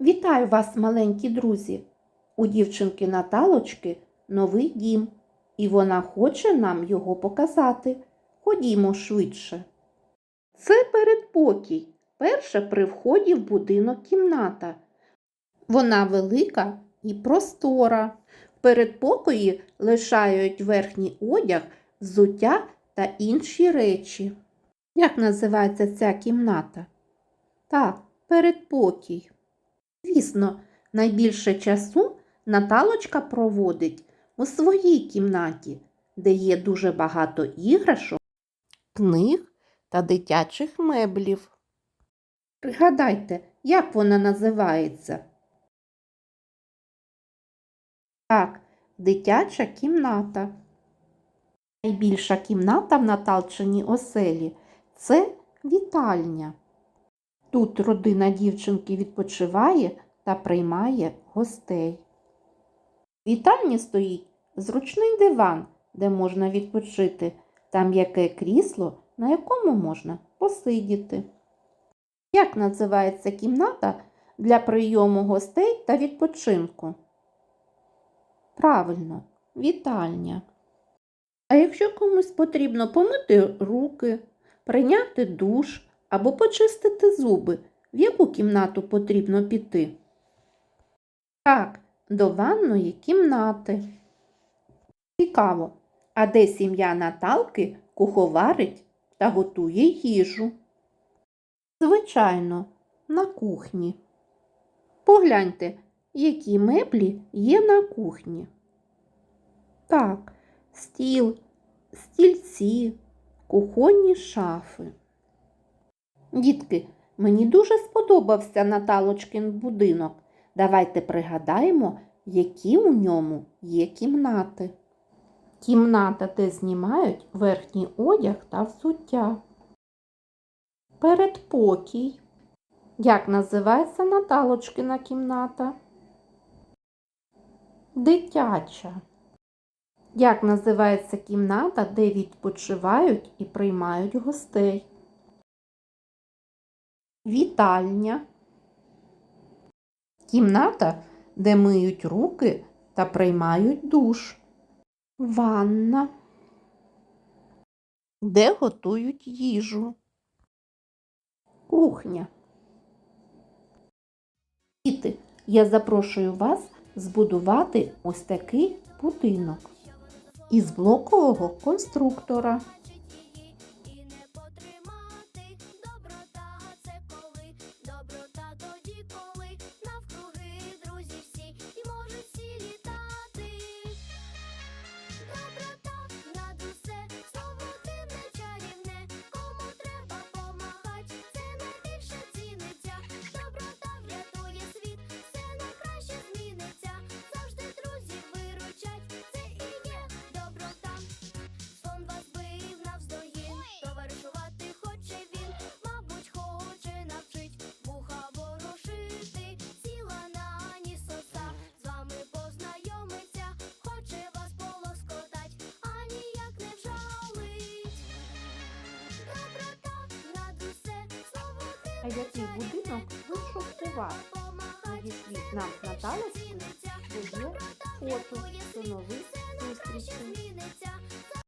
Вітаю вас, маленькі друзі! У дівчинки Наталочки новий дім, і вона хоче нам його показати. Ходімо швидше. Це передпокій. Перша при вході в будинок кімната. Вона велика і простора. В передпокої лишають верхній одяг, взуття та інші речі. Як називається ця кімната? Так, передпокій. Звісно, найбільше часу Наталочка проводить у своїй кімнаті, де є дуже багато іграшок, книг та дитячих меблів. Пригадайте, як вона називається? Так, дитяча кімната. Найбільша кімната в Наталчиній оселі це вітальня. Тут родина дівчинки відпочиває та приймає гостей. В вітальні стоїть зручний диван, де можна відпочити, та м'яке крісло, на якому можна посидіти. Як називається кімната для прийому гостей та відпочинку? Правильно, вітальня. А якщо комусь потрібно помити руки, прийняти душ або почистити зуби, в яку кімнату потрібно піти? Так, до ванної кімнати. Цікаво, а де сім'я Наталки куховарить та готує їжу? Звичайно, на кухні. Погляньте, які меблі є на кухні. Так, стіл, стільці, кухонні шафи. Дітки, мені дуже сподобався Наталочкин будинок. Давайте пригадаємо, які у ньому є кімнати. Кімната, де знімають верхній одяг та взуття. Передпокій. Як називається Наталочкина кімната? Дитяча. Як називається кімната, де відпочивають і приймають гостей? Вітальня. Кімната, де миють руки та приймають душ. Ванна. Де готують їжу. Кухня. Діти, я запрошую вас збудувати ось такий будинок із блокового конструктора. А який будинок вийшов у вас? Надішліть нам з Наталочкою своє фото. До нових зустрічей!